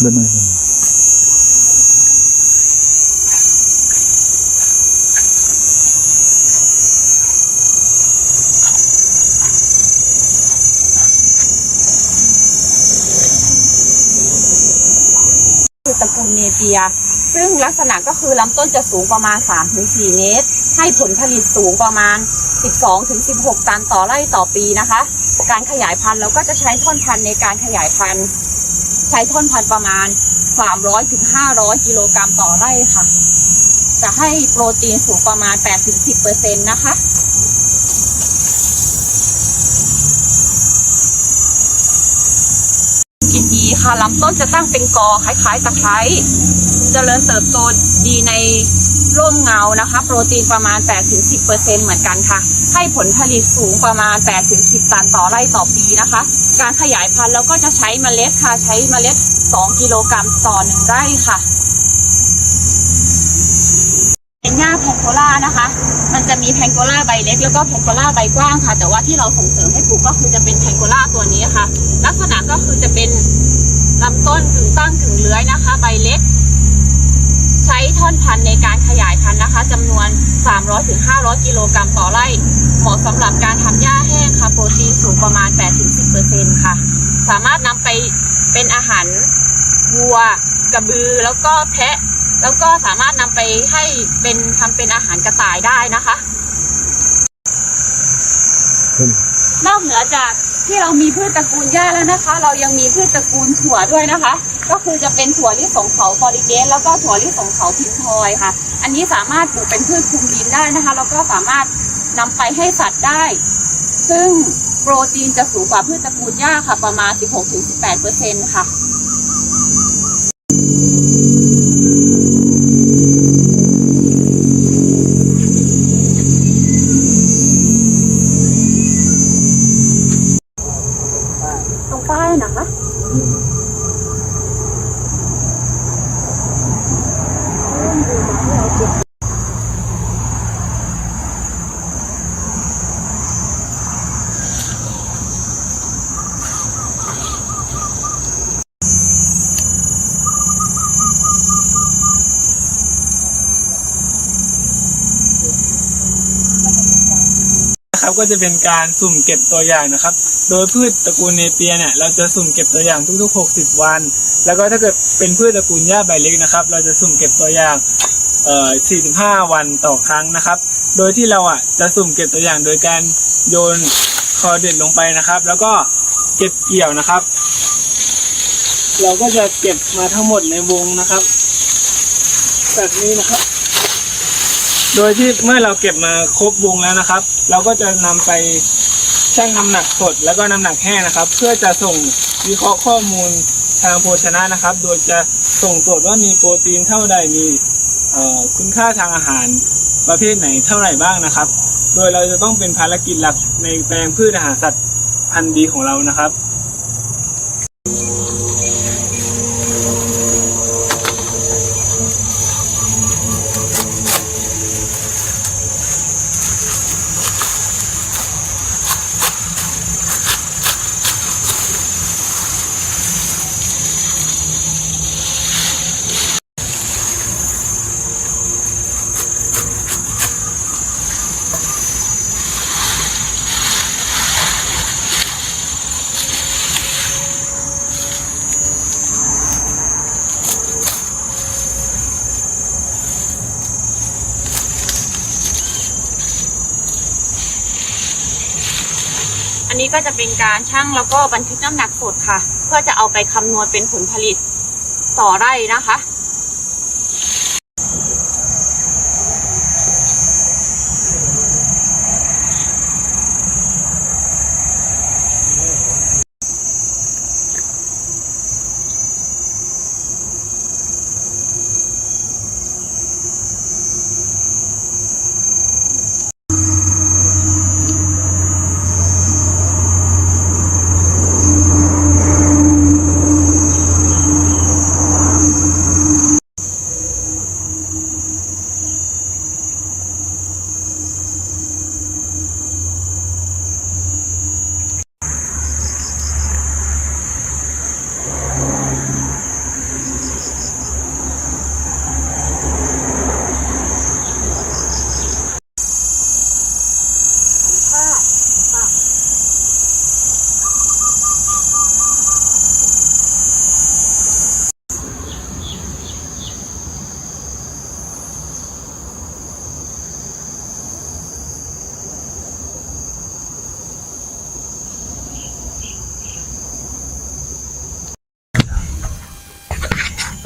เดินหน่อยคือตระกูลเนเปีย ซึ่งลักษณะก็คือลำต้นจะสูงประมาณ 3-4 เมตร ให้ผลผลิตสูงประมาณ 12-16 ตันต่อไร่ต่อปีนะคะ การขยายพันธุ์เราก็จะใช้ท่อนพันธุ์ในการขยายพันธุ์ ใช้ท่อนพันธุ์ประมาณ 300-500 กิโลกรัมต่อไร่ค่ะ จะให้โปรตีนสูงประมาณ 8-10%นะคะ กินดีค่ะลำต้นจะตั้งเป็นกอคล้ายๆตะไคร้จเจริญเติบโตดีในร่มเงานะคะ โปรตีนประมาณ 8-10%เหมือนกันค่ะ ให้ผลผลิตสูงประมาณ 8-10 ตันต่อไร่ต่อปีนะคะ การขยายพันธุ์เราก็จะใช้เมล็ดค่ะ ใช้เมล็ด 2 กิโลกรัมต่อหนึ่งไร่ค่ะเป็นหญ้าแพงโกล่านะคะ มันจะมีแพงโกล่าใบเล็ก แล้วก็แพงโกล่าใบกว้างค่ะ แต่ว่าที่เราส่งเสริมให้ปลูกก็คือจะเป็นแพงโกล่าตัวนี้ค่ะ ลักษณะก็คือจะเป็นลำต้นกึ่งตั้งกึ่งเลื้อยนะคะ ใบเล็ก ใช้ท่อนพันธุ์ในการขยายพันธุ์นะคะจำนวน 300-500 กิโลกรัมต่อไร่ เหมาะสำหรับการทำหญ้าแห้งค่ะ โปรตีนสูงประมาณ 8-10%ค่ะ สามารถนำไปเป็นอาหารวัว กระบือแล้วก็แพะ แล้วก็สามารถนำไปให้เป็นทำเป็นอาหารกระต่ายได้นะคะ นอกเหนือจากที่เรามีพืชตระกูลหญ้าแล้วนะคะ เรายังมีพืชตระกูลถั่วด้วยนะคะ ก็คือจะเป็นถั่วลิสงเขาฟอริเกสแล้วก็ถั่วลิสงเขาพิงพลอยค่ะ อันนี้สามารถปลูกเป็นพืชคุมดินได้นะคะ แล้วก็สามารถนำไปให้สัตว์ได้ ซึ่งโปรตีนจะสูงกว่าพืชตระกูลหญ้าค่ะ ประมาณ 16-18%ค่ะ นะครับก็จะเป็นการสุ่มเก็บตัวอย่างนะครับ โดยพืชตระกูลเนเปียเนี่ยเราจะสุ่มเก็บตัวอย่างทุกๆ 60 วัน แล้วก็ถ้าเกิดเป็นพืชตระกูลหญ้าใบเล็กนะครับ เราจะสุ่มเก็บตัวอย่างเอ่อ45 วันต่อครั้งนะครับ โดยที่เราอะจะสุ่มเก็บตัวอย่างโดยการโยนคอเด็ดลงไปนะครับ แล้วก็เก็บเกี่ยวนะครับ เราก็จะเก็บมาทั้งหมดในวงนะครับแบบนี้นะครับ โดยที่เมื่อเราเก็บมาครบวงแล้วนะครับ เราก็จะนำไปชั่งน้ำหนักสดแล้วก็น้ำหนักแห้งนะครับ เพื่อจะส่งวิเคราะห์ข้อมูลทางโภชนะนะครับ โดยจะส่งตรวจว่ามีโปรตีนเท่าใดมีคุณค่าทางอาหารประเภทไหนเท่าไหร่บ้างนะครับ โดยเราจะต้องเป็นภารกิจหลักในแปลงพืชอาหารสัตว์พันธุ์ดีของเรานะครับ ก็จะเป็นการชั่งแล้วก็บันทึกน้ำหนักสดค่ะ เพื่อจะเอาไปคำนวณเป็นผลผลิตต่อไร่นะคะ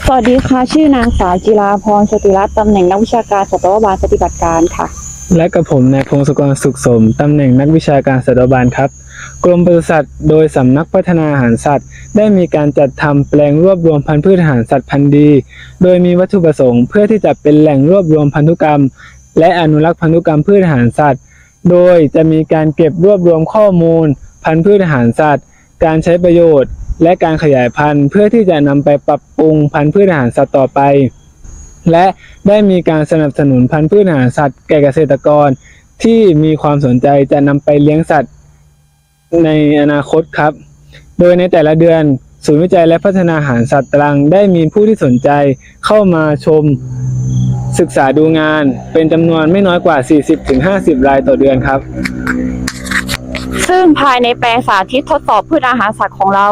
สวัสดีค่ะ ชื่อนางสาวจิราพรสติรัตน์ตำแหน่งนักวิชาการสัตวบาลปฏิบัติการค่ะ และกับผมนายพงศกรสุขสม ตำแหน่งนักวิชาการสัตวบาลครับ กรมปศุสัตว์โดยสำนักพัฒนาอาหารสัตว์ ได้มีการจัดทำแปลงรวบรวมพันธุ์พืชอาหารสัตว์พันธุ์ดี โดยมีวัตถุประสงค์เพื่อที่จะเป็นแหล่งรวบรวมพันธุกรรม และอนุรักษ์พันธุกรรมพืชอาหารสัตว์ โดยจะมีการเก็บรวบรวมข้อมูล พันธุ์พืชอาหารสัตว์ การใช้ประโยชน์ และการขยายพันธุ์เพื่อที่จะนำไปปรับปรุงพันธุ์พืชอาหารสัตว์ต่อไป และได้มีการสนับสนุนพันธุ์พืชอาหารสัตว์แก่เกษตรกร ที่มีความสนใจจะนำไปเลี้ยงสัตว์ในอนาคตครับ โดยในแต่ละเดือนศูนย์วิจัยและพัฒนาอาหารสัตว์ตรังได้มีผู้ที่สนใจเข้ามาชมศึกษาดูงานเป็นจำนวนไม่น้อยกว่า 40-50 รายต่อเดือนครับ ซึ่งภายในแปลงสาธิตทดสอบพืชอาหารสัตว์ของเรา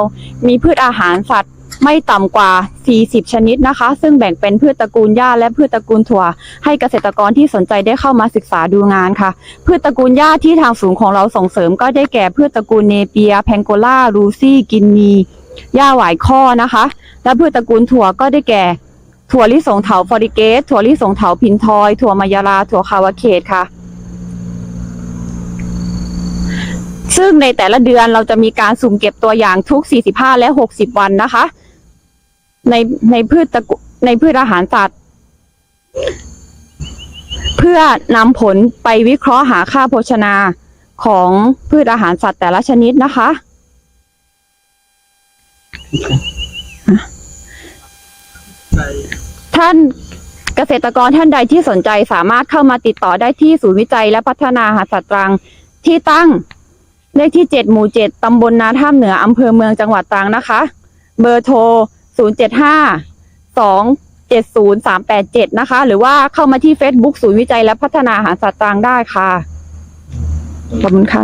มีพืชอาหารสัตว์ไม่ต่ำกว่า 40 ชนิดนะคะ ซึ่งแบ่งเป็นพืชตระกูลหญ้าและพืชตระกูลถั่ว ให้เกษตรกรที่สนใจได้เข้ามาศึกษาดูงานค่ะ พืชตระกูลหญ้าที่ทางศูนย์ของเราส่งเสริม ก็ได้แก่พืชตระกูลเนเปีย แพงโกล่า รูซี่ กินนีหญ้าหวายข้อนะคะ และพืชตระกูลถั่วก็ได้แก่ ถั่วลิสงเถาฟอริเกสถั่วลิสงเถาพินทอย ถั่วมายาลา ถั่วคาวาเคตค่ะ ซึ่งในแต่ละเดือนเราจะมีการสุ่มเก็บตัวอย่างทุก 45 และ 60 วันนะคะ ในในพืชตระกูในพืชอาหารสัตว์ เพื่อนำผลไปวิเคราะห์หาค่าโภชนาของพืชอาหารสัตว์แต่ละชนิดนะคะ ท่านเกษตรกรท่านใดที่สนใจสามารถเข้ามาติดต่อได้ที่ศูนย์วิจัยและพัฒนาหาสัตว์ตรังที่ตั้ง เลขที่ 7 หมู่ 7 ตำบลนาท่ามเหนือ อำเภอเมืองจังหวัดตรังนะคะ เบอร์โทร 075 270 387 นะคะ หรือว่าเข้ามาที่ Facebook ศูนย์วิจัยและพัฒนาอาหารสัตว์ตรังได้ค่ะ ขอบคุณค่ะ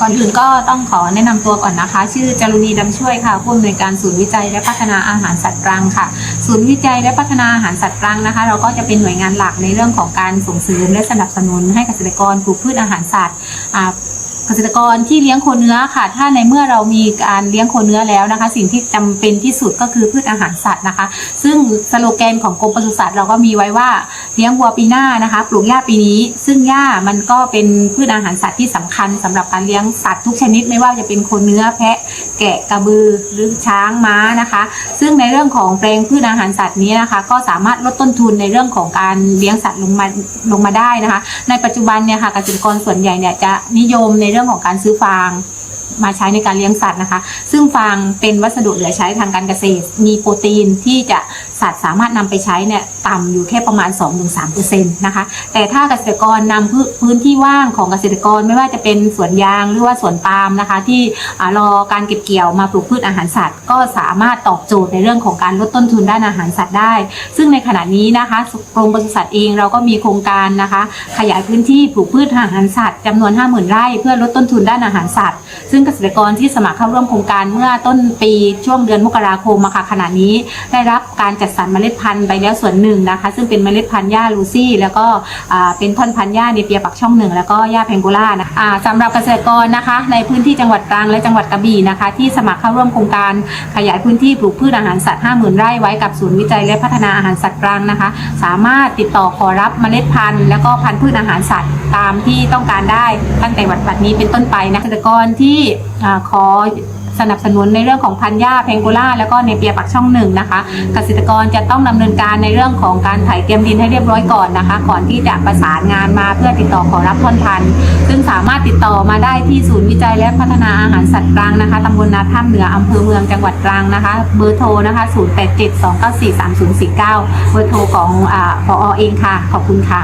ก่อนอื่นก็ต้องขอแนะนำตัวก่อนนะคะ ชื่อจารุณีดำช่วยค่ะผู้อำนวยการศูนย์วิจัยและพัฒนาอาหารสัตว์ตรังค่ะ ศูนย์วิจัยและพัฒนาอาหารสัตว์ตรังนะคะ เราก็จะเป็นหน่วยงานหลักในเรื่องของการส่งเสริมและสนับสนุนให้เกษตรกรปลูกพืชอาหารสัตว์อ่า เกษตรกรที่เลี้ยงโคเนื้อค่ะ ถ้าในเมื่อเรามีการเลี้ยงโคเนื้อแล้วนะคะ สิ่งที่จำเป็นที่สุดก็คือพืชอาหารสัตว์นะคะ ซึ่งสโลแกนของกรมปศุสัตว์เราก็มีไว้ว่าเลี้ยงวัวปีหน้านะคะ ปลูกหญ้าปีนี้ ซึ่งหญ้ามันก็เป็นพืชอาหารสัตว์ที่สำคัญสำหรับการเลี้ยงสัตว์ทุกชนิดไม่ว่าจะเป็นโคเนื้อแพะ แกะกระบือหรือช้างม้านะคะ ซึ่งในเรื่องของแปลงพืชอาหารสัตว์นี้นะคะ ก็สามารถลดต้นทุนในเรื่องของการเลี้ยงสัตว์ลงมาลงมาได้นะคะ ในปัจจุบันเนี่ยค่ะเกษตรกรส่วนใหญ่เนี่ยจะนิยมในเรื่องื่องของการซื้อฟาง มาใช้ในการเลี้ยงสัตว์นะคะ ซึ่งฟางเป็นวัสดุเหลือใช้ทางการเกษตร มีโปรตีนที่จะสัตว์สามารถนำไปใช้เนี่ยต่ำอยู่แค่ประมาณ 2-3%นะคะแต่ถ้าเกษตรกรนำพืพื้นที่ว่างของเกษตรกรไม่ว่าจะเป็นสวนยางหรือว่าสวนปาล์มนะคะ ที่รอการเก็บเกี่ยวมาปลูกพืชอาหารสัตว์ ก็สามารถตอบโจทย์ในเรื่องของการลดต้นทุนด้านอาหารสัตว์ได้ ซึ่งในขณะนี้นะคะกรมปศุสัตว์เองเราก็มีโครงการนะคะ ขยายพื้นที่ปลูกพืชอาหารสัตว์จำนวน 50,000 ไร่เพื่อลดต้นทุนด้านอาหารสัตว์ซึ่งึ่งเกษตรกรที่สมัครเข้าร่วมโครงการเมื่อต้นปีช่วงเดือนมกราคมอะค่ะขณะนี้ได้รับการจัดสรรเมล็ดพันธุ์ไปแล้วส่วนหนึ่งนะคะ ซึ่งเป็นเมล็ดพันธุ์หญ้าลูซี่ แล้วก็เป็นท่อนพันธุ์หญ้าเนเปียปักช่องหนึ่งแล้วก็หญ้าแพงโกล่านะคะสำหรับเกษตรกรนะคะ ในพื้นที่จังหวัดตรังและจังหวัดกระบี่นะคะ ที่สมัครเข้าร่วมโครงการขยายพื้นที่ปลูกพืชอาหารสัตว์50,000ไร่ไว้กับศูนย์วิจัยและพัฒนาอาหารสัตว์ตรังนะคะ สามารถติดต่อขอรับเมล็ดพันธุ์ แล้วก็พันธุ์พืชอาหารสัตว์ตามที่ต้องการได้ตั้งแต่วันบัดนี้เป็นต้นไปนะเกษตรกรที่ขอสนับสนุนในเรื่องของพันธุ์หญ้าเพงโกล่าแล้วก็เนเปียปักช่องหนึ่งนะคะเกษตรกรจะต้องดำเนินการในเรื่องของการไถเตรียมดินให้เรียบร้อยก่อนนะคะ ก่อนที่จะประสานงานมาเพื่อติดต่อขอรับท่อนพันธุ์ซึ่งสามารถติดต่อมาได้ที่ศูนย์วิจัยและพัฒนาอาหารสัตว์ตรังนะคะตำบลนาท่ามเหนืออำเภอเมืองจังหวัดตรังนะคะเบอร์โทรนะคะ 0872943049 เบอร์โทรของอพอเองค่ะ ขอบคุณค่ะ